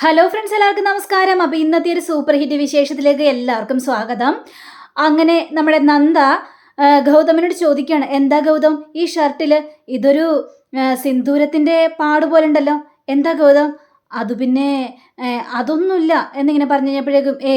Hello friends എല്ലാവർക്കും നമസ്കാരം. അപ്പോൾ ഇന്നത്തെ ഒരു സൂപ്പർ ഹിറ്റ് വിശേഷത്തിലേക്ക് എല്ലാവർക്കും സ്വാഗതം. അങ്ങനെ നമ്മുടെ നന്ദ ഗൗതമിനോട് ചോദിക്കുകയാണ് എന്താ ഗൗതം? ഈ ഷർട്ടിൽ ഇതൊരു സിന്ദൂരത്തിന്റെ പാട് പാടുപോലെ ഉണ്ടല്ലോ. എന്താ ഗൗതം? അത് പിന്നെ അതൊന്നുമില്ല എന്നിങ്ങനെ പറഞ്ഞു കഴിഞ്ഞപ്പോഴേക്കും ഏ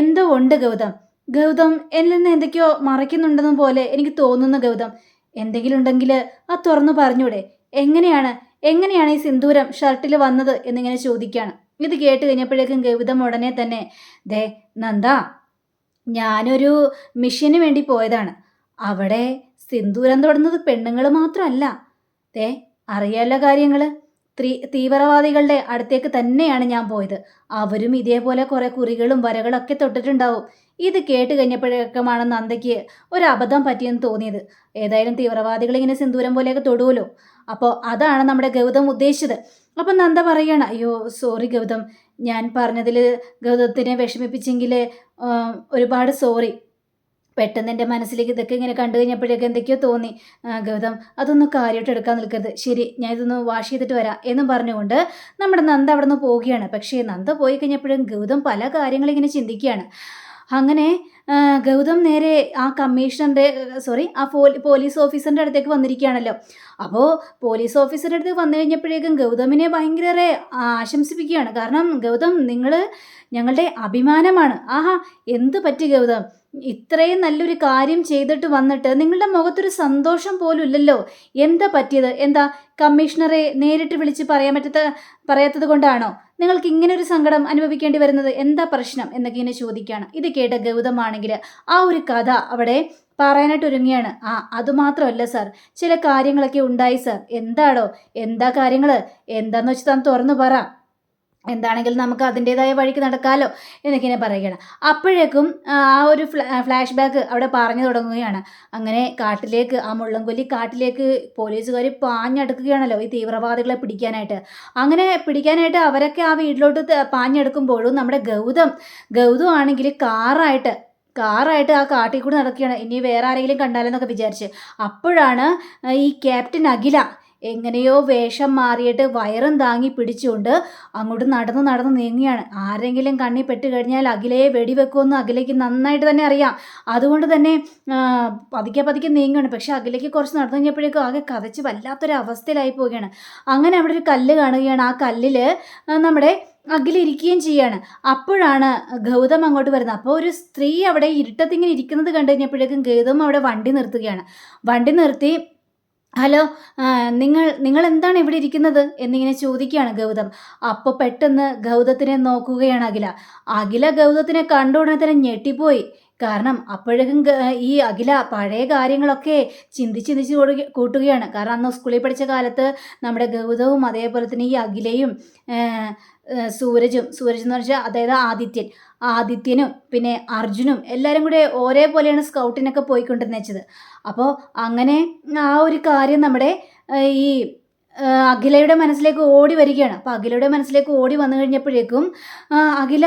എന്തോ ഉണ്ട് ഗൗതം. ഗൗതം എന്നിൽ നിന്ന് എന്തൊക്കെയോ മറയ്ക്കുന്നുണ്ടെന്നും പോലെ എനിക്ക് തോന്നുന്നു ഗൗതം. എന്തെങ്കിലും ഉണ്ടെങ്കിൽ അത് തുറന്നു പറഞ്ഞൂടെ. എങ്ങനെയാണ് എങ്ങനെയാണ് ഈ സിന്ദൂരം ഷർട്ടിൽ വന്നത്? എന്നിങ്ങനെ ചോദിക്കുകയാണ്. ഇത് കേട്ട് കഴിഞ്ഞപ്പോഴേക്കും ഗവിതം ഉടനെ തന്നെ ദേ നന്ദ ഞാനൊരു മിഷന് വേണ്ടി പോയതാണ്. അവിടെ സിന്ദൂരം തൊടുന്നത് പെണ്ണുങ്ങൾ മാത്രമല്ല. ദേ അറിയാലോ കാര്യങ്ങൾ ത്രീ തീവ്രവാദികളുടെ അടുത്തേക്ക് തന്നെയാണ് ഞാൻ പോയത്. അവരും ഇതേപോലെ കുറേ കുറികളും വരകളൊക്കെ തൊട്ടിട്ടുണ്ടാവും. ഇത് കേട്ട് കഴിഞ്ഞപ്പോഴേക്കുമാണ് നന്ദയ്ക്ക് ഒരു അബദ്ധം പറ്റിയെന്ന് തോന്നിയത്. ഏതായാലും തീവ്രവാദികൾ ഇങ്ങനെ സിന്ദൂരം പോലെയൊക്കെ തൊടുമല്ലോ അപ്പോൾ അതാണ് നമ്മുടെ ഗൗതം ഉദ്ദേശിച്ചത്. അപ്പം നന്ദ പറയണം അയ്യോ സോറി ഗൗതം. ഞാൻ പറഞ്ഞതിൽ ഗൗതത്തിനെ വിഷമിപ്പിച്ചെങ്കിൽ ഒരുപാട് സോറി പെട്ടെന്ന് എന്റെ മനസ്സിലേക്ക് ഇതൊക്കെ ഇങ്ങനെ കണ്ടു കഴിഞ്ഞപ്പോഴേക്ക് എന്തൊക്കെയോ തോന്നി. ഗൗതം അതൊന്നും കാര്യമായിട്ട് എടുക്കാൻ നിൽക്കരുത്. ശരി ഞാൻ ഇതൊന്ന് വാഷ് ചെയ്തിട്ട് വരാം എന്നും പറഞ്ഞുകൊണ്ട് നമ്മുടെ നന്ദ അവിടെ നിന്ന് പോവുകയാണ്. പക്ഷേ നന്ദ പോയി കഴിഞ്ഞപ്പോഴും ഗൗതം പല കാര്യങ്ങളിങ്ങനെ ചിന്തിക്കുകയാണ്. അങ്ങനെ ഗൗതം നേരെ ആ കമ്മീഷണറുടെ സോറി ആ പോലീ പോലീസ് ഓഫീസറിന്റെ അടുത്തേക്ക് വന്നിരിക്കുകയാണല്ലോ. അപ്പോൾ പോലീസ് ഓഫീസറുടെ അടുത്ത് വന്നു കഴിഞ്ഞപ്പോഴേക്കും ഗൗതമിനെ ഭയങ്കര ആശംസിപ്പിക്കുകയാണ്. കാരണം ഗൗതം നിങ്ങൾ ഞങ്ങളുടെ അഭിമാനമാണ്. ആഹാ എന്ത് പറ്റി ഗൗതം? ഇത്രയും നല്ലൊരു കാര്യം ചെയ്തിട്ട് വന്നിട്ട് നിങ്ങളുടെ മുഖത്തൊരു സന്തോഷം പോലും ഇല്ലല്ലോ. എന്താ പറ്റിയത്? എന്താ കമ്മീഷണറെ നേരിട്ട് വിളിച്ച് പറയാൻ പറ്റാത്ത പറയാത്തത് കൊണ്ടാണോ? നിങ്ങൾക്ക് ഇങ്ങനെ ഒരു സങ്കടം അനുഭവിക്കേണ്ടി വരുന്നത് എന്താ പ്രശ്നം? എന്നൊക്കെ ഇങ്ങനെ ചോദിക്കുകയാണ്. ഇത് കേട്ട ഗൗതമാണെങ്കിൽ ആ ഒരു കഥ അവിടെ പറയാനായിട്ട് ഒരുങ്ങിയാണ് ആ അതുമാത്രമല്ല സാർ ചില കാര്യങ്ങളൊക്കെ ഉണ്ടായി സർ എന്താണോ എന്താ കാര്യങ്ങൾ എന്താന്ന് വെച്ച് താൻ തുറന്നു പറ. എന്താണെങ്കിലും നമുക്ക് അതിന്റെതായ വഴിക്ക് നടക്കാമല്ലോ എന്നൊക്കെ ഞാൻ പറയുകയാണ്. അപ്പോഴേക്കും ആ ഒരു ഫ്ലാഷ് ബാക്ക് അവിടെ പറഞ്ഞു തുടങ്ങുകയാണ്. അങ്ങനെ കാട്ടിലേക്ക് ആ മുള്ളംകൊല്ലി കാട്ടിലേക്ക് പോലീസുകാർ പാഞ്ഞെടുക്കുകയാണല്ലോ ഈ തീവ്രവാദികളെ പിടിക്കാനായിട്ട്. അങ്ങനെ പിടിക്കാനായിട്ട് അവരൊക്കെ ആ വീട്ടിലോട്ട് പാഞ്ഞെടുക്കുമ്പോഴും നമ്മുടെ ഗൗതം ഗൗതം ആണെങ്കിൽ കാറായിട്ട് കാറായിട്ട് ആ കാട്ടിൽ കൂടി നടക്കുകയാണ്. ഇനി വേറെ ആരെങ്കിലും കണ്ടാലെന്നൊക്കെ വിചാരിച്ച്. അപ്പോഴാണ് ഈ ക്യാപ്റ്റൻ അഖില എങ്ങനെയോ വേഷം മാറിയിട്ട് വയറും താങ്ങി പിടിച്ചുകൊണ്ട് അങ്ങോട്ട് നടന്ന് നടന്ന് നീങ്ങുകയാണ്. ആരെങ്കിലും കണ്ണി പെട്ട് കഴിഞ്ഞാൽ അഖിലയെ വെടിവെക്കുമെന്ന് അഖിലയ്ക്ക് നന്നായിട്ട് തന്നെ അറിയാം. അതുകൊണ്ട് തന്നെ പതുക്കെ പതുക്കെ നീങ്ങുകയാണ്. പക്ഷേ അഖിലയ്ക്ക് കുറച്ച് നടന്നു കഴിഞ്ഞപ്പോഴേക്കും ആകെ കതച്ച് വല്ലാത്തൊരു അവസ്ഥയിലായി പോവുകയാണ്. അങ്ങനെ അവിടെ ഒരു കല്ല് കാണുകയാണ്. ആ കല്ലിൽ നമ്മുടെ അഖിലിരിക്കുകയും ചെയ്യാണ്. അപ്പോഴാണ് ഗൗതം അങ്ങോട്ട് വരുന്നത്. അപ്പോൾ ഒരു സ്ത്രീ അവിടെ ഇരുട്ടത്തിങ്ങനെ ഇരിക്കുന്നത് കണ്ടു കഴിഞ്ഞപ്പോഴേക്കും ഗൗതം അവിടെ വണ്ടി നിർത്തുകയാണ്. വണ്ടി നിർത്തി ഹലോ നിങ്ങൾ നിങ്ങൾ എന്താണ് ഇവിടെ ഇരിക്കുന്നത്? എന്നിങ്ങനെ ചോദിക്കുകയാണ് ഗൗതം. അപ്പോൾ പെട്ടെന്ന് ഗൗതത്തിനെ നോക്കുകയാണ് അഖില. അഖില ഗൗതത്തിനെ കണ്ട ഉടനെ തന്നെ ഞെട്ടിപ്പോയി. കാരണം അപ്പോഴേക്കും ഈ അഖില പഴയ കാര്യങ്ങളൊക്കെ ചിന്തിച്ച് ചിന്തിച്ച് കൂട്ടുകയാണ്. കാരണം അന്ന് സ്കൂളിൽ പഠിച്ച കാലത്ത് നമ്മുടെ ഗൗതവും അതേപോലെ തന്നെ ഈ അഖിലയും സൂരജും സൂരജ് എന്ന് പറഞ്ഞാൽ അതായത് ആദിത്യൻ. ആദിത്യനും പിന്നെ അർജുനും എല്ലാവരും കൂടെ ഒരേപോലെയാണ് സ്കൗട്ടിനൊക്കെ പോയിക്കൊണ്ടിരുന്നത് അപ്പോൾ അങ്ങനെ ആ ഒരു കാര്യം നമ്മുടെ ഈ അഖിലയുടെ മനസ്സിലേക്ക് ഓടി വരികയാണ്. അപ്പോൾ അഖിലയുടെ മനസ്സിലേക്ക് ഓടി വന്നു കഴിഞ്ഞപ്പോഴേക്കും അഖില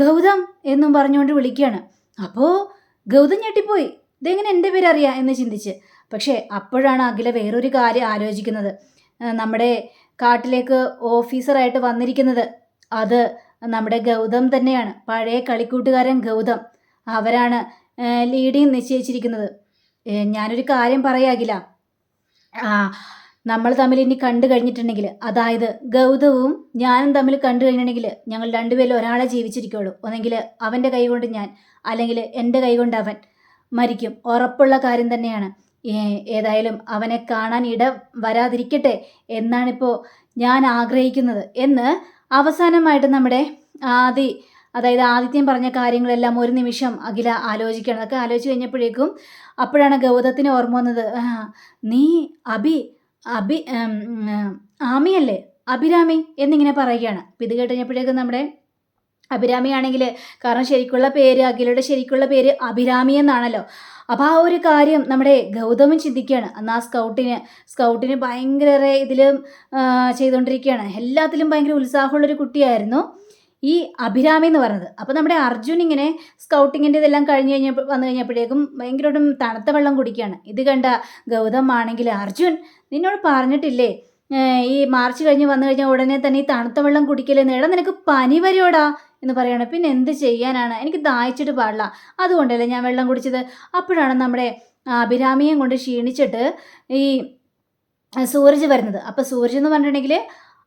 ഗൗതം എന്നും പറഞ്ഞുകൊണ്ട് വിളിക്കുകയാണ്. അപ്പോൾ ഗൗതം ഞെട്ടിപ്പോയി. ഇതെങ്ങനെ എന്റെ പേര് അറിയാം? എന്ന് ചിന്തിച്ച്. പക്ഷേ അപ്പോഴാണ് അഖില വേറൊരു കാര്യം ആലോചിക്കുന്നത്. നമ്മുടെ കാട്ടിലേക്ക് ഓഫീസറായിട്ട് വന്നിരിക്കുന്നത്. അത് നമ്മുടെ ഗൗതം തന്നെയാണ്. പഴയ കളിക്കൂട്ടുകാരൻ ഗൗതം. അവരാണ് ലീഡിങ് നിശ്ചയിച്ചിരിക്കുന്നത്. ഞാനൊരു കാര്യം പറയാകില്ല. ആ നമ്മൾ തമ്മിൽ ഇനി കണ്ടു കഴിഞ്ഞിട്ടുണ്ടെങ്കിൽ അതായത് ഗൗതവും ഞാനും തമ്മിൽ കണ്ടു കഴിഞ്ഞിട്ടുണ്ടെങ്കിൽ ഞങ്ങൾ രണ്ടുപേരും ഒരാളെ ജീവിച്ചിരിക്കുള്ളൂ. ഒന്നെങ്കിൽ അവന്റെ കൈ കൊണ്ട് ഞാൻ അല്ലെങ്കിൽ എന്റെ കൈ കൊണ്ട് അവൻ മരിക്കും. ഉറപ്പുള്ള കാര്യം തന്നെയാണ്. ഏതായാലും അവനെ കാണാൻ ഇട വരാതിരിക്കട്ടെ എന്നാണിപ്പോൾ ഞാൻ ആഗ്രഹിക്കുന്നത്. എന്ന് അവസാനമായിട്ട് നമ്മുടെ ആദി അതായത് ആദിത്യം പറഞ്ഞ കാര്യങ്ങളെല്ലാം ഒരു നിമിഷം അഖില ആലോചിക്കണം. അതൊക്കെ ആലോചിച്ച് കഴിഞ്ഞപ്പോഴേക്കും അപ്പോഴാണ് ഗൗതത്തിന് ഓർമ്മ വന്നത്. നീ അഭി അഭി ആമിയല്ലേ? അഭിരാമി എന്നിങ്ങനെ പറയുകയാണ്. ഇത് കേട്ട് കഴിഞ്ഞപ്പോഴേക്കും നമ്മുടെ അഭിരാമി ആണെങ്കിൽ കാരണം ശരിക്കുള്ള പേര് അഖിലയുടെ ശരിക്കുള്ള പേര് അഭിരാമി എന്നാണല്ലോ. അപ്പോൾ ആ ഒരു കാര്യം നമ്മുടെ ഗൗതമൻ ചിന്തിക്കുകയാണ്. അന്ന് ആ സ്കൗട്ടിന് സ്കൗട്ടിന് ഭയങ്കര ഇതിൽ ചെയ്തുകൊണ്ടിരിക്കുകയാണ്. എല്ലാത്തിലും ഭയങ്കര ഉത്സാഹമുള്ളൊരു കുട്ടിയായിരുന്നു ഈ അഭിരാമി എന്ന് പറയുന്നത്. അപ്പോൾ നമ്മുടെ അർജുൻ ഇങ്ങനെ സ്കൗട്ടിങ്ങിന്റെ ഇതെല്ലാം കഴിഞ്ഞ് കഴിഞ്ഞപ്പോൾ വന്നു കഴിഞ്ഞപ്പോഴേക്കും ഭയങ്കരമായിട്ടും തണുത്ത വെള്ളം കുടിക്കുകയാണ്. ഇത് കണ്ട ഗൗതം ആണെങ്കിൽ അർജുൻ നിന്നോട് പറഞ്ഞിട്ടില്ലേ? ഈ മാർച്ച് കഴിഞ്ഞ് വന്നു കഴിഞ്ഞാൽ ഉടനെ തന്നെ ഈ തണുത്ത വെള്ളം കുടിക്കലെന്ന് എടാ നിനക്ക് പനി വരുമോടാ എന്ന് പറയണം. പിന്നെ എന്ത് ചെയ്യാനാണ്? എനിക്ക് ദാഹിച്ചിട്ട് പാടില്ല. അതുകൊണ്ടല്ലേ ഞാൻ വെള്ളം കുടിച്ചത്? അപ്പോഴാണ് നമ്മുടെ അഭിരാമിയും കൊണ്ട് ക്ഷീണിച്ചിട്ട് ഈ സൂരജ് വരുന്നത്. അപ്പോൾ സൂരജ് എന്ന് പറഞ്ഞിട്ടുണ്ടെങ്കിൽ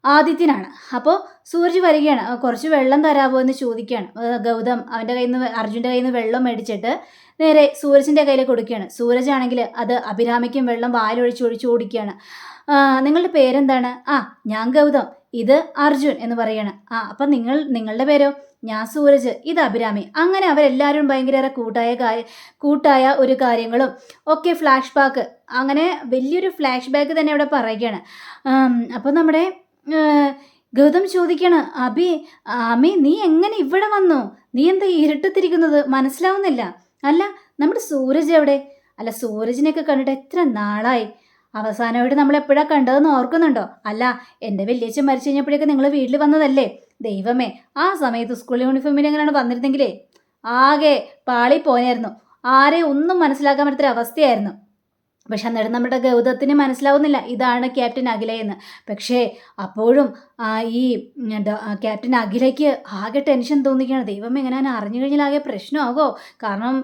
ആദിത്യനാണ്. അപ്പോൾ സൂരജ് വരികയാണ്. കുറച്ച് വെള്ളം തരാമോ എന്ന് ചോദിക്കുകയാണ്. ഗൗതം അവന്റെ കയ്യിൽ നിന്ന് അർജുന്റെ കയ്യിൽ നിന്ന് വെള്ളം മേടിച്ചിട്ട് നേരെ സൂരജിന്റെ കയ്യിൽ കൊടുക്കുകയാണ്. സൂരജ് ആണെങ്കിൽ അത് അഭിരാമിക്കും വെള്ളം വായിലൊഴിച്ച് ഒഴിച്ച് ഓടിക്കുകയാണ്. "ആ, നിങ്ങളുടെ പേരെന്താണ്? ആ ഞാൻ ഗൗതം. ഇത് അർജുൻ എന്ന് പറയാണ്. ആ അപ്പം നിങ്ങൾ നിങ്ങളുടെ പേരോ? ഞാൻ സൂരജ്. ഇത് അഭിരാമി. അങ്ങനെ അവരെല്ലാവരും ഭയങ്കര കൂട്ടായ കാര്യ കൂട്ടായ ഒരു കാര്യങ്ങളും ഒക്കെ ഫ്ലാഷ് ബാക്ക് അങ്ങനെ വലിയൊരു ഫ്ലാഷ് ബാക്ക് തന്നെ ഇവിടെ പറയുകയാണ്. അപ്പോൾ നമ്മുടെ ഗൗതം ചോദിക്കാണ് അബി അമ്മി നീ എങ്ങനെ ഇവിടെ വന്നു? നീ എന്താ ഇരുട്ടത്തിരിക്കുന്നത്? മനസ്സിലാവുന്നില്ല. അല്ല നമ്മുടെ സൂരജ് എവിടെ? അല്ല സൂരജിനെയൊക്കെ കണ്ടിട്ട് എത്ര നാളായി. അവസാനമായിട്ട് നമ്മൾ എപ്പോഴാണ് കണ്ടതെന്ന് ഓർക്കുന്നുണ്ടോ? അല്ല എന്റെ വലിയച്ഛൻ മരിച്ചു കഴിഞ്ഞപ്പോഴേക്ക് നിങ്ങൾ വീട്ടിൽ വന്നതല്ലേ? ദൈവമേ ആ സമയത്ത് സ്കൂൾ യൂണിഫോമിൽ എങ്ങനെയാണ് വന്നിരുന്നെങ്കിലേ? ആകെ പാളി പോനായിരുന്നു ആരെയും ഒന്നും മനസ്സിലാക്കാൻ പറ്റാത്തൊരു അവസ്ഥയായിരുന്നു പക്ഷെ അന്നേരം നമ്മുടെ ഗൗതത്തിന് മനസ്സിലാവുന്നില്ല ഇതാണ് ക്യാപ്റ്റൻ അഖില എന്ന്. പക്ഷേ അപ്പോഴും ഈ ക്യാപ്റ്റൻ അഖിലയ്ക്ക് ആകെ ടെൻഷൻ തോന്നിക്കുകയാണ്. ദൈവം എങ്ങനെ അറിഞ്ഞു കഴിഞ്ഞാൽ ആകെ പ്രശ്നമാകോ കാരണം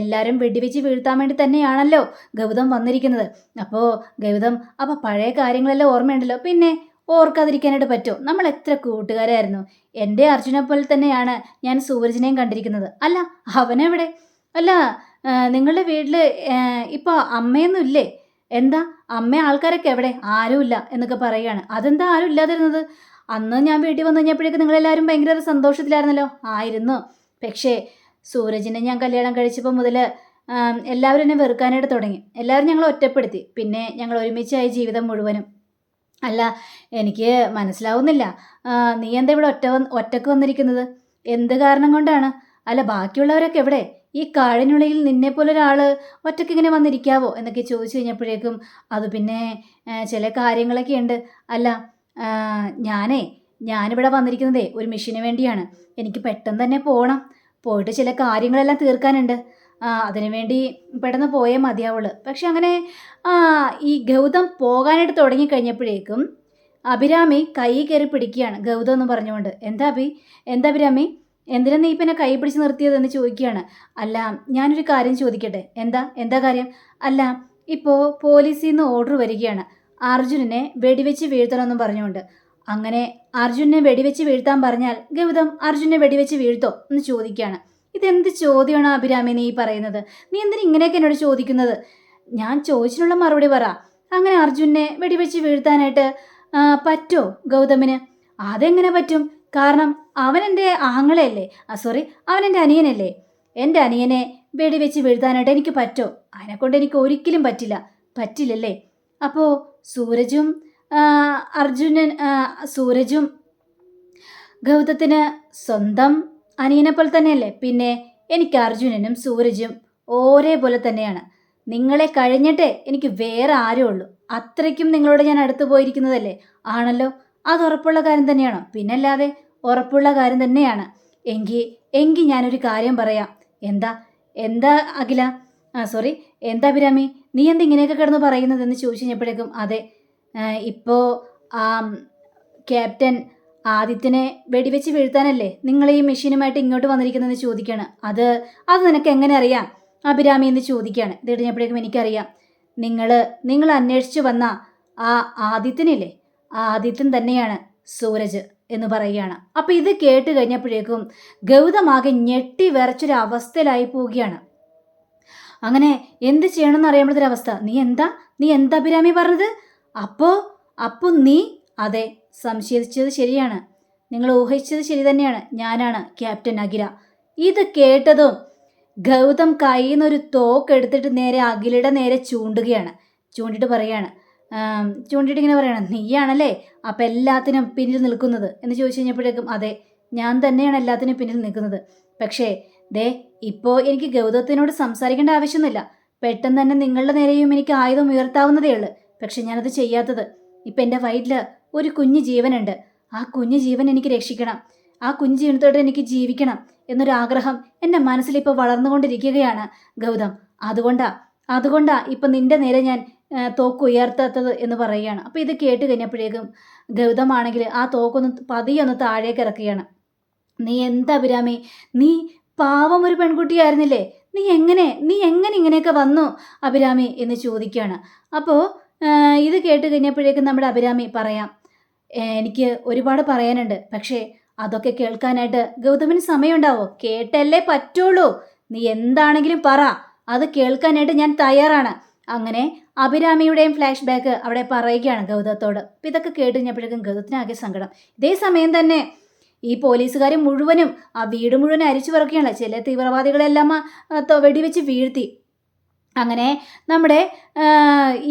എല്ലാവരും വെടിവെച്ച് വീഴ്ത്താൻ വേണ്ടി തന്നെയാണല്ലോ ഗൗതം വന്നിരിക്കുന്നത്. അപ്പോൾ ഗൗതം അപ്പോൾ പഴയ കാര്യങ്ങളെല്ലാം ഓർമ്മയുണ്ടല്ലോ. പിന്നെ ഓർക്കാതിരിക്കാനായിട്ട് പറ്റുമോ? നമ്മൾ എത്ര കൂട്ടുകാരായിരുന്നു. എന്റെ അർജുനെ പോലെ തന്നെയാണ് ഞാൻ സൂരജിനെയും കണ്ടിരിക്കുന്നത്. അല്ല അവനെവിടെ? അല്ല നിങ്ങളുടെ വീട്ടിൽ ഇപ്പോൾ അമ്മയൊന്നും ഇല്ലേ? എന്താ? അമ്മ ആൾക്കാരൊക്കെ എവിടെ? ആരുമില്ല എന്നൊക്കെ പറയുകയാണ്. അതെന്താ ആരും ഇല്ലാതിരുന്നത്? അന്ന് ഞാൻ വീട്ടിൽ വന്നു കഴിഞ്ഞപ്പോഴേക്കും നിങ്ങളെല്ലാവരും ഭയങ്കര സന്തോഷത്തിലായിരുന്നല്ലോ? ആയിരുന്നു. പക്ഷേ സൂരജിനെ ഞാൻ കല്യാണം കഴിച്ചപ്പോൾ മുതൽ എല്ലാവരും എന്നെ വെറുക്കാനായിട്ട് തുടങ്ങി. എല്ലാവരും ഞങ്ങൾ ഒറ്റപ്പെടുത്തി. പിന്നെ ഞങ്ങൾ ഒരുമിച്ചായി ജീവിതം മുഴുവനും. അല്ല എനിക്ക് മനസ്സിലാവുന്നില്ല. നീ എന്താ ഇവിടെ ഒറ്റ ഒറ്റയ്ക്ക് വന്നിരിക്കുന്നത്? എന്ത് കാരണം കൊണ്ടാണ്? അല്ല ബാക്കിയുള്ളവരൊക്കെ എവിടെ? ഈ കാടിനുള്ളിൽ നിന്നെപ്പോലെ ഒരാൾ ഒറ്റയ്ക്ക് ഇങ്ങനെ വന്നിരിക്കാവോ? എന്നൊക്കെ ചോദിച്ചു കഴിഞ്ഞപ്പോഴേക്കും അത് പിന്നെ ചില കാര്യങ്ങളൊക്കെ ഉണ്ട്. അല്ല ഞാനേ ഞാനിവിടെ വന്നിരിക്കുന്നതേ ഒരു മിഷന് വേണ്ടിയാണ്. എനിക്ക് പെട്ടെന്ന് തന്നെ പോകണം പോയിട്ട് ചില കാര്യങ്ങളെല്ലാം തീർക്കാനുണ്ട്. അതിനു വേണ്ടി പെട്ടെന്ന് പോയേ മതിയാവുള്ളൂ. പക്ഷെ അങ്ങനെ ഈ ഗൗതം പോകാനായിട്ട് തുടങ്ങിക്കഴിഞ്ഞപ്പോഴേക്കും അഭിരാമി കൈ കയറി പിടിക്കുകയാണ് ഗൗതം എന്ന് പറഞ്ഞുകൊണ്ട്. എന്താ അഭി? എന്താ അഭിരാമി? എന്തിനാ നീ പിന്നെ കൈ പിടിച്ച് നിർത്തിയതെന്ന് ചോദിക്കുകയാണ്. അല്ല ഞാനൊരു കാര്യം ചോദിക്കട്ടെ? എന്താ? എന്താ കാര്യം? അല്ല ഇപ്പോൾ പോലീസിൽ നിന്ന് ഓർഡർ വരികയാണ്. അർജുനനെ വെടിവെച്ച് വീഴ്ത്തണമെന്നും പറഞ്ഞുകൊണ്ട്. അങ്ങനെ അർജുനെ വെടിവെച്ച് വീഴ്ത്താൻ പറഞ്ഞാൽ ഗൗതം അർജുനെ വെടിവെച്ച് വീഴ്ത്തോ എന്ന് ചോദിക്കുകയാണ്. ഇതെന്ത് ചോദ്യമാണ് അഭിരാമി നീ പറയുന്നത്? നീ എന്തിനാ ഇങ്ങനെയൊക്കെ എന്നോട് ചോദിക്കുന്നത്? ഞാൻ ചോദിച്ചിട്ടുള്ള മറുപടി പറ. അങ്ങനെ അർജുനെ വെടിവെച്ച് വീഴ്ത്താനായിട്ട് പറ്റോ ഗൗതമിന്? അതെങ്ങനെ പറ്റും? കാരണം അവൻ എന്റെ ആങ്ങളയല്ലേ? ആ സോറി അവൻ എന്റെ അനിയനല്ലേ? എന്റെ അനിയനെ വെടിവെച്ച് വീഴ്ത്താനായിട്ട് എനിക്ക് പറ്റോ? അതിനെക്കൊണ്ട് എനിക്ക് ഒരിക്കലും പറ്റില്ല. പറ്റില്ലല്ലേ? അപ്പോൾ സൂരജും അർജുനൻ സൂരജും ഗൗതത്തിന് സ്വന്തം അനിയനെ പോലെ തന്നെയല്ലേ? പിന്നെ എനിക്ക് അർജുനനും സൂരജും ഒരേപോലെ തന്നെയാണ്. നിങ്ങളെ കഴിഞ്ഞിട്ടേ എനിക്ക് വേറെ ആരും ഉള്ളൂ. അത്രയ്ക്കും നിങ്ങളോട് ഞാൻ അടുത്ത് പോയിരിക്കുന്നതല്ലേ? ആണല്ലോ? അത് ഉറപ്പുള്ള കാര്യം തന്നെയാണ്. പിന്നല്ലാതെ ഉറപ്പുള്ള കാര്യം തന്നെയാണ്. എങ്കിൽ എങ്കിൽ ഞാനൊരു കാര്യം പറയാം. എന്താ എന്താ അഖില? ആ സോറി എന്താ അഭിരാമി? നീ എന്താ ഇങ്ങനെയൊക്കെ കിടന്ന് പറയുന്നതെന്ന് ചോദിച്ചു കഴിഞ്ഞപ്പോഴേക്കും അതെ ഇപ്പോൾ ക്യാപ്റ്റൻ ആദിത്യനെ വെടിവെച്ച് വീഴ്ത്താനല്ലേ നിങ്ങൾ ഈ മെഷീനുമായിട്ട് ഇങ്ങോട്ട് വന്നിരിക്കുന്നതെന്ന് ചോദിക്കുകയാണ് അത് അത് നിനക്ക് എങ്ങനെ അറിയാം? അഭിരാമി എന്ന് ചോദിക്കുകയാണ് ഇത് കഴിഞ്ഞപ്പോഴേക്കും എനിക്കറിയാം. നിങ്ങൾ നിങ്ങൾ അന്വേഷിച്ച് വന്ന ആ ആദിത്യനില്ലേ? ആദിത്യൻ തന്നെയാണ് സൂരജ് എന്ന് പറയുകയാണ്. അപ്പം ഇത് കേട്ട് കഴിഞ്ഞപ്പോഴേക്കും ഗൗതമാകെ ഞെട്ടി വിറച്ചൊരു അവസ്ഥയിലായി പോവുകയാണ്. അങ്ങനെ എന്ത് ചെയ്യണമെന്ന് അവസ്ഥ. നീ എന്താ? നീ എന്താ അഭിരാമി പറഞ്ഞത്? അപ്പോ അപ്പോൾ നീ അതെ സംശയിച്ചത് ശരിയാണ്. നിങ്ങൾ ഊഹിച്ചത് ശരി തന്നെയാണ്. ഞാനാണ് ക്യാപ്റ്റൻ അഖില. ഇത് കേട്ടതും ഗൗതം കയ്യിൽ തോക്ക് എടുത്തിട്ട് നേരെ അഖിലയുടെ നേരെ ചൂണ്ടുകയാണ്. ചൂണ്ടിട്ട് പറയാണ് ആം, ചൂണ്ടിട്ട് ഇങ്ങനെ പറയണം നീയാണല്ലേ അപ്പം എല്ലാത്തിനും പിന്നിൽ നിൽക്കുന്നത്? എന്ന് ചോദിച്ചു കഴിഞ്ഞപ്പോഴേക്കും അതെ ഞാൻ തന്നെയാണ് എല്ലാത്തിനും പിന്നിൽ നിൽക്കുന്നത്. പക്ഷേ ദേ ഇപ്പോൾ എനിക്ക് ഗൗതത്തിനോട് സംസാരിക്കേണ്ട ആവശ്യമൊന്നുമില്ല. പെട്ടെന്ന് തന്നെ നിങ്ങളുടെ നേരെയും എനിക്ക് ആയുധം ഉയർത്താവുന്നതേ ഉള്ളൂ. പക്ഷെ ഞാനത് ചെയ്യാത്തത്. ഇപ്പം എന്റെ വയറ്റിൽ ഒരു കുഞ്ഞു ജീവനുണ്ട്. ആ കുഞ്ഞു ജീവൻ എനിക്ക് രക്ഷിക്കണം. ആ കുഞ്ഞു ജീവനത്തോടെ എനിക്ക് ജീവിക്കണം എന്നൊരു ആഗ്രഹം എന്റെ മനസ്സിൽ ഇപ്പോൾ വളർന്നുകൊണ്ടിരിക്കുകയാണ് ഗൗതം. അതുകൊണ്ടാ അതുകൊണ്ടാ ഇപ്പം നിന്റെ നേരെ ഞാൻ തോക്ക് ഉയർത്താത്തത് എന്ന് പറയുകയാണ്. അപ്പോൾ ഇത് കേട്ട് കഴിഞ്ഞപ്പോഴേക്കും ഗൗതമാണെങ്കിൽ ആ തോക്കൊന്ന് പതിയെ ഒന്ന് താഴേക്ക് ഇറക്കുകയാണ്. നീ എന്താ അഭിരാമി? നീ പാവം ഒരു പെൺകുട്ടിയായിരുന്നില്ലേ? നീ എങ്ങനെ നീ എങ്ങനെ ഇങ്ങനെയൊക്കെ വന്നു അഭിരാമി? എന്ന് ചോദിക്കുകയാണ്. അപ്പോൾ ഇത് കേട്ട് കഴിഞ്ഞപ്പോഴേക്കും നമ്മുടെ അഭിരാമി പറയാം എനിക്ക് ഒരുപാട് പറയാനുണ്ട്. പക്ഷേ അതൊക്കെ കേൾക്കാനായിട്ട് ഗൗതമിന് സമയമുണ്ടാവോ? കേട്ടല്ലേ പറ്റുള്ളൂ. നീ എന്താണെങ്കിലും പറ. അത് കേൾക്കാനായിട്ട് ഞാൻ തയ്യാറാണ്. അങ്ങനെ അഭിരാമിയുടെയും ഫ്ലാഷ് ബാക്ക് അവിടെ പറയുകയാണ് ഗൗതത്തോട്. അപ്പം ഇതൊക്കെ കേട്ട് കഴിഞ്ഞപ്പോഴേക്കും ഗൗതത്തിനാകെ സങ്കടം. ഇതേ സമയം തന്നെ ഈ പോലീസുകാർ മുഴുവനും ആ വീട് മുഴുവൻ അരിച്ചു പറക്കുകയാണ്. ചില തീവ്രവാദികളെല്ലാം വെടിവെച്ച് വീഴ്ത്തി. അങ്ങനെ നമ്മുടെ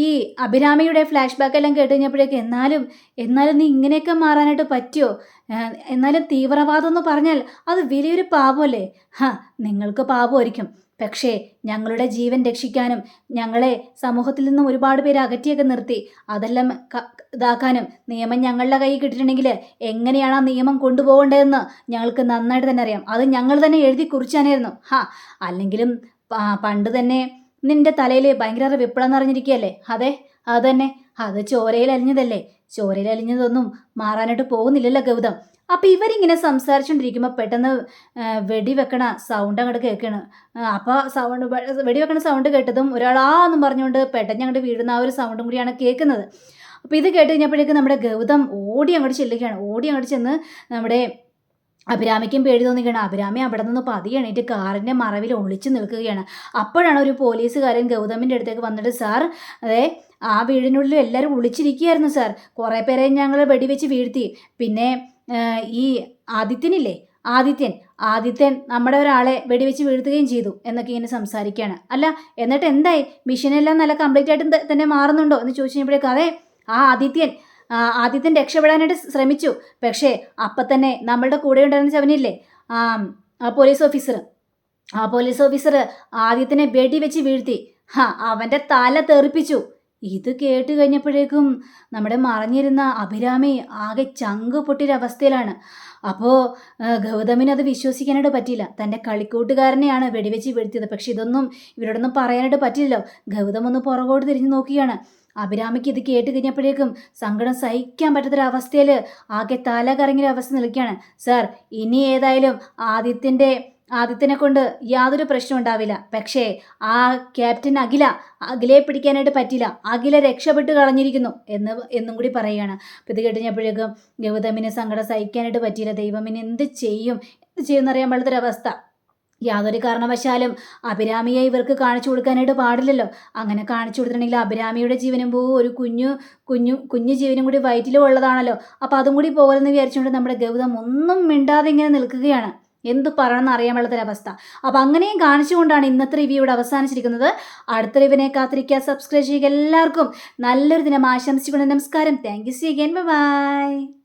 ഈ അഭിരാമിയുടെ ഫ്ലാഷ് ബാക്ക് എല്ലാം കേട്ട് കഴിഞ്ഞപ്പോഴേക്ക് എന്നാലും എന്നാലും നീ ഇങ്ങനെയൊക്കെ മാറാനായിട്ട് പറ്റുമോ എന്നാലും തീവ്രവാദം എന്ന് പറഞ്ഞാൽ അത് വലിയൊരു പാപമല്ലേ? ഹാ നിങ്ങൾക്ക് പാപമായിരിക്കും. പക്ഷേ ഞങ്ങളുടെ ജീവൻ രക്ഷിക്കാനും ഞങ്ങളെ സമൂഹത്തിൽ നിന്നും ഒരുപാട് പേര് അകറ്റിയൊക്കെ നിർത്തി. അതെല്ലാം ഇതാക്കാനും നിയമം ഞങ്ങളുടെ കയ്യിൽ കിട്ടിയിട്ടുണ്ടെങ്കിൽ എങ്ങനെയാണ് ആ നിയമം കൊണ്ടുപോകേണ്ടതെന്ന് ഞങ്ങൾക്ക് നന്നായിട്ട് തന്നെ അറിയാം. അത് ഞങ്ങൾ തന്നെ എഴുതി കുറിച്ചാനായിരുന്നു. ഹാ അല്ലെങ്കിലും പണ്ട് തന്നെ നിന്റെ തലയിൽ ഭയങ്കര വിപ്ലവം നിറഞ്ഞിരിക്കുകയല്ലേ? അതെ അത് തന്നെ. അത് ചോരയിൽ അലിഞ്ഞതല്ലേ? ചോരയിൽ അലിഞ്ഞതൊന്നും മാറാനായിട്ട് പോകുന്നില്ലല്ലോ ഗൗതം. അപ്പം ഇവരിങ്ങനെ സംസാരിച്ചുകൊണ്ടിരിക്കുമ്പോൾ പെട്ടെന്ന് വെടിവെക്കണ സൗണ്ട് അങ്ങോട്ട് കേൾക്കണം. അപ്പോൾ സൗണ്ട് വെടിവെക്കണ സൗണ്ട് കേട്ടതും ഒരാൾ ആ എന്നും പറഞ്ഞുകൊണ്ട് പെട്ടെന്ന് അങ്ങോട്ട് വീഴുന്ന ആ ഒരു സൗണ്ടും കൂടിയാണ് കേൾക്കുന്നത്. അപ്പോൾ ഇത് കേട്ട് കഴിഞ്ഞപ്പോഴേക്കും നമ്മുടെ ഗൗതം ഓടി അങ്ങോട്ട് ചെല്ലുകയാണ്. ഓടി അങ്ങോട്ട് ചെന്ന് നമ്മുടെ അഭിരാമിക്കും പേടി തോന്നിക്കുകയാണ്. അഭിരാമി അവിടെ നിന്ന് പതി എണീറ്റ് കാറിന്റെ മറവിൽ ഒളിച്ചു നിൽക്കുകയാണ്. അപ്പോഴാണ് ഒരു പോലീസുകാരൻ ഗൗതമിന്റെ അടുത്തേക്ക് വന്നിട്ട് സാർ അതെ ആ വീടിനുള്ളിൽ എല്ലാവരും ഒളിച്ചിരിക്കുകയായിരുന്നു സാർ. കുറേ പേരെ ഞങ്ങൾ വെടിവെച്ച് വീഴ്ത്തി. പിന്നെ ഈ ആദിത്യനില്ലേ? ആദിത്യൻ. ആദിത്യൻ നമ്മുടെ ഒരാളെ വെടിവെച്ച് വീഴ്ത്തുകയും ചെയ്തു എന്നൊക്കെ ഇങ്ങനെ സംസാരിക്കുകയാണ്. അല്ല എന്നിട്ട് എന്തായി? മിഷനെല്ലാം നല്ല കംപ്ലീറ്റ് ആയിട്ട് തന്നെ മാറുന്നുണ്ടോ എന്ന് ചോദിച്ചു കഴിഞ്ഞപ്പോഴേക്കും അതെ ആ ആദിത്യൻ ആദിത്യൻ രക്ഷപ്പെടാനായിട്ട് ശ്രമിച്ചു. പക്ഷേ അപ്പം തന്നെ നമ്മളുടെ കൂടെ ഉണ്ടായിരുന്ന ചവനില്ലേ? ആ പോലീസ് ഓഫീസർ ആ പോലീസ് ഓഫീസർ ആദിത്യനെ വെടിവെച്ച് വീഴ്ത്തി. ഹാ അവന്റെ തല തെറിപ്പിച്ചു. ഇത് കേട്ട് കഴിഞ്ഞപ്പോഴേക്കും നമ്മുടെ മറഞ്ഞിരുന്ന അഭിരാമി ആകെ ചങ്ക് പൊട്ടിയൊരവസ്ഥയിലാണ്. അപ്പോൾ ഗൗതമിന് അത് വിശ്വസിക്കാനായിട്ട് പറ്റിയില്ല. തന്റെ കളിക്കൂട്ടുകാരനെയാണ് വെടിവെച്ച് വീഴ്ത്തിയത്. പക്ഷെ ഇതൊന്നും ഇവരോടൊന്നും പറയാനായിട്ട് പറ്റില്ലല്ലോ. ഗൗതം ഒന്ന് പുറകോട്ട് തിരിഞ്ഞു നോക്കുകയാണ്. അഭിരാമിക്ക് ഇത് കേട്ട് കഴിഞ്ഞപ്പോഴേക്കും സങ്കടം സഹിക്കാൻ പറ്റാത്തൊരവസ്ഥയിൽ ആകെ തല കറങ്ങിയൊരവസ്ഥ നിൽക്കുകയാണ്. സാർ ഇനി ഏതായാലും ആദിത്യന്റെ ആദിത്യനെ കൊണ്ട് യാതൊരു പ്രശ്നം ഉണ്ടാവില്ല. പക്ഷേ ആ ക്യാപ്റ്റൻ അഖില അഖിലയെ പിടിക്കാനായിട്ട് പറ്റില്ല. അഖില രക്ഷപ്പെട്ട് കളഞ്ഞിരിക്കുന്നു എന്ന് എന്നും കൂടി പറയുകയാണ്. അപ്പോൾ ഇത് കേട്ടുകഴിഞ്ഞപ്പോഴേക്കും ഗൗതമിന് സങ്കടം സഹിക്കാനായിട്ട് പറ്റിയില്ല. ദൈവമിന് എന്ത് ചെയ്യും? എന്ത് ചെയ്യുമെന്ന് അറിയാൻ പാടാത്തൊരവസ്ഥ യാതൊരു കാരണവശാലും അഭിരാമിയെ ഇവർക്ക് കാണിച്ചു കൊടുക്കാനായിട്ട് പാടില്ലല്ലോ. അങ്ങനെ കാണിച്ചു കൊടുത്തിട്ടുണ്ടെങ്കിൽ അഭിരാമിയുടെ ജീവനും പോകും. ഒരു കുഞ്ഞു കുഞ്ഞു കുഞ്ഞു ജീവനും കൂടി വയറ്റിലും ഉള്ളതാണല്ലോ. അപ്പോൾ അതും കൂടി പോകലെന്ന് വിചാരിച്ചുകൊണ്ട് നമ്മുടെ ഗൗതം ഒന്നും മിണ്ടാതെ ഇങ്ങനെ നിൽക്കുകയാണ്. എന്ത് പറയണമെന്ന് അറിയാൻ പാടാത്തൊരവസ്ഥ അപ്പോൾ അങ്ങനെയും കാണിച്ചുകൊണ്ടാണ് ഇന്നത്തെ റിവ്യൂ ഇവിടെ അവസാനിച്ചിരിക്കുന്നത്. അടുത്ത റിവിനെ കാത്തിരിക്കുക. സബ്സ്ക്രൈബ് ചെയ്യുക എല്ലാവർക്കും. നല്ലൊരു ദിനം ആശംസിച്ചുകൊണ്ട് നമസ്കാരം. Thank you see again bye